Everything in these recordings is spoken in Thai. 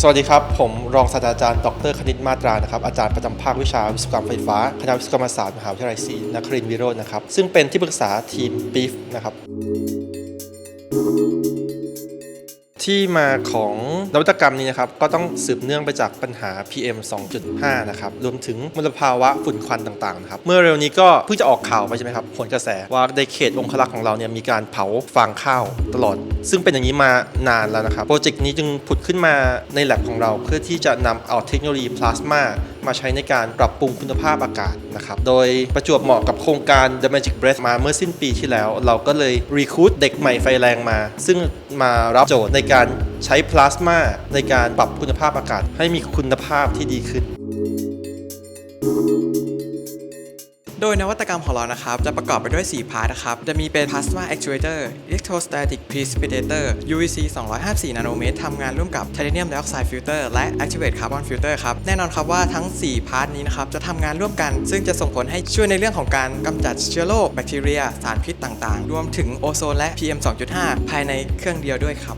สวัสดีครับ ผมรองศาสตราจารย์ดรคณิตมาตรานะครับอาจารย์ประจำภาควิชาวิศวกรรมไฟฟ้าคณะวิศวกรรมศาสตร์มหาวิทยาลัยศรีนครินทร์วิโรจน์นะครับซึ่งเป็นที่ปรึกษาทีมปีฟนะครับที่มาของนวัตกรรมนี้นะครับก็ต้องสืบเนื่องไปจากปัญหา PM 2.5 นะครับรวมถึงมลภาวะฝุ่นควันต่างๆนะครับเมื่อเร็วนี้ก็เพิ่งจะออกข่าวไปใช่ไหมครับผลกระแสว่าในเขตองคลักษ์ของเราเนี่ยมีการเผาฟางข้าวตลอด ซึ่งเป็นอย่างนี้มานานแล้วนะครับ โปรเจกต์นี้จึงผุดขึ้นมาในแลบของเรา เพื่อที่จะนำเอาเทคโนโลยีพลาสมามาใช้ในการปรับปรุงคุณภาพอากาศนะครับ โดยประจวบเหมาะกับโครงการ The Magic Breath มาเมื่อสิ้นปีที่แล้ว เราก็เลยรีคูดเด็กใหม่ไฟแรงมา ซึ่งมารับโจทย์ในการใช้พลาสมาในการปรับคุณภาพอากาศ ให้มีคุณภาพที่ดีขึ้น โดยนวัตกรรมของเรานะครับ จะประกอบไปด้วย 4 พาร์ทนะครับ จะมีเป็น Plasma Actuator Electrostatic Precipitator UVC 254 นาโนเมตรทำงานร่วมกับ Titanium Dioxide Filter และ Activate Carbon Filter ครับ แน่นอนครับว่าทั้ง 4 พาร์ทนี้นะครับ จะทำงานร่วมกัน ซึ่งจะส่งผลให้ช่วยในเรื่องของการกำจัดเชื้อโรคแบคทีเรีย สารพิษต่างๆ รวมถึงโอโซนและ PM 2.5 ภายในเครื่องเดียวด้วยครับ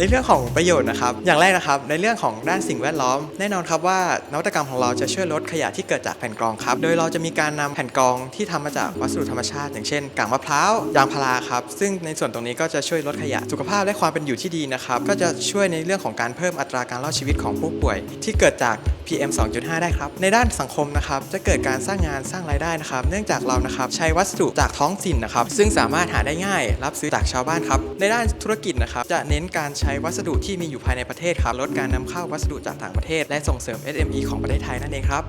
ในเรื่องของประโยชน์นะครับ อย่างแรกนะครับ ในเรื่องของด้านสิ่งแวดล้อม แน่นอนครับว่านวัตกรรมของเราจะช่วยลดขยะที่เกิดจากแผ่นกรองครับ โดยเราจะมีการนำแผ่นกรองที่ทำมาจากวัสดุธรรมชาติ อย่างเช่นกากมะพร้าวยางพาราครับ ซึ่งในส่วนตรงนี้ก็จะช่วยลดขยะสุขภาพและความเป็นอยู่ที่ดีนะครับ ก็จะช่วยในเรื่องของการเพิ่มอัตราการรอดชีวิตของผู้ป่วย ที่เกิดจาก PM 2.5 ได้ครับ ในด้านสังคมนะครับจะเกิดการสร้างงานสร้างรายได้นะครับ เนื่องจากเรานะครับใช้วัสดุจากท้องถิ่นนะครับ ซึ่งสามารถหาได้ง่าย รับซื้อจากชาวบ้านครับ ในด้านธุรกิจนะครับจะเน้นการใช้ช้วัสดุที่มีอยู่ภายในประเทศครับลดการนำเข้าวัสดุจากต่างประเทศ และส่งเสริม SME ของประเทศไทยนั่นเองครับ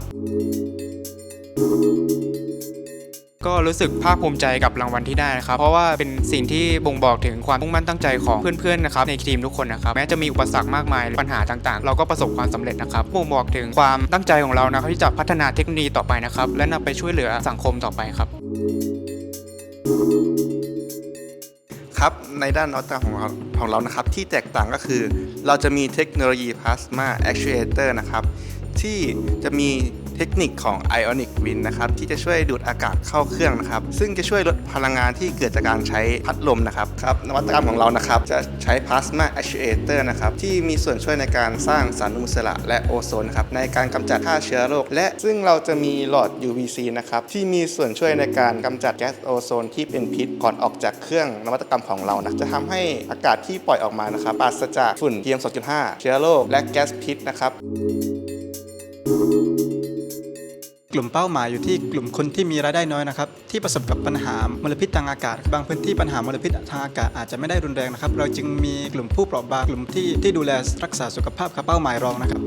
ก็รู้สึกภาคภูมิใจกับรางวัลที่ได้นะครับ เพราะว่าเป็นสิ่งที่บ่งบอกถึงความมุ่งมั่นตั้งใจของเพื่อนๆนะครับในทีมทุกคนนะครับแม้จะมีอุปสรรคมากมายปัญหาต่างๆ เราก็ประสบความสำเร็จนะครับบ่งบอกถึงความตั้งใจของเรานะครับที่จะพัฒนาเทคโนโลยีต่อไปนะครับและนำไปช่วยเหลือสังคมต่อไปครับครับในด้านนวัตกรรมของเรา ของเรานะครับ ที่แตกต่างก็คือเราจะมีเทคโนโลยี Plasma Actuator นะครับ ที่จะมี เทคนิคของ Ionic Wind นะครับที่จะช่วยดูดอากาศเข้าเครื่องนะครับซึ่งจะช่วยลดพลังงานที่เกิดจากการใช้พัดลมนะครับครับนวัตกรรมของเรานะครับจะใช้ Plasma Actuator นะครับที่มีส่วนช่วยในการสร้างสารอนุมูลอิสระและโอโซนนะครับในการกำจัดฆ่าเชื้อโรคและซึ่งเราจะมีหลอด UVC นะครับที่มีส่วนช่วยในการกำจัดแก๊สโอโซนที่เป็นพิษก่อนออกจากเครื่องนวัตกรรมของเรานะจะทำให้อากาศที่ปล่อยออกมานะครับปราศจากฝุ่น PM 2.5 เชื้อโรคและแก๊สพิษนะครับ กลุ่มเป้าหมายอยู่ที่กลุ่มคนที่มีรายได้น้อยนะครับที่ประสบกับปัญหามลพิษทางอากาศ บางพื้นที่ปัญหามลพิษทางอากาศอาจจะไม่ได้รุนแรงนะครับ เราจึงมีกลุ่มผู้เปราะบางกลุ่มที่ที่ดูแลรักษาสุขภาพครับเป้าหมายรองนะครับ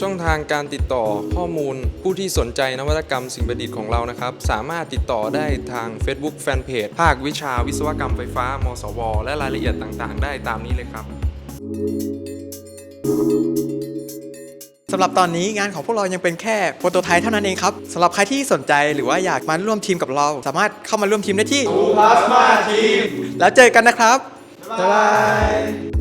ช่องทางการติดต่อข้อมูลผู้ที่สนใจนวัตกรรมสิ่งประดิษฐ์ของเรานะครับ สามารถติดต่อได้ทาง Facebook Fanpage ภาควิชาวิศวกรรมไฟฟ้ามสว และรายละเอียดต่างๆ ได้ตามนี้เลยครับ สำหรับตอนนี้งานของพวกเรายังเป็นแค่โปรโตไทป์เท่านั้นเองครับสำหรับใครที่สนใจหรือว่าอยากมาร่วมทีมกับเรา สามารถเข้ามาร่วมทีมได้ที่ Plasma Team แล้วเจอกันนะครับ บ๊ายบาย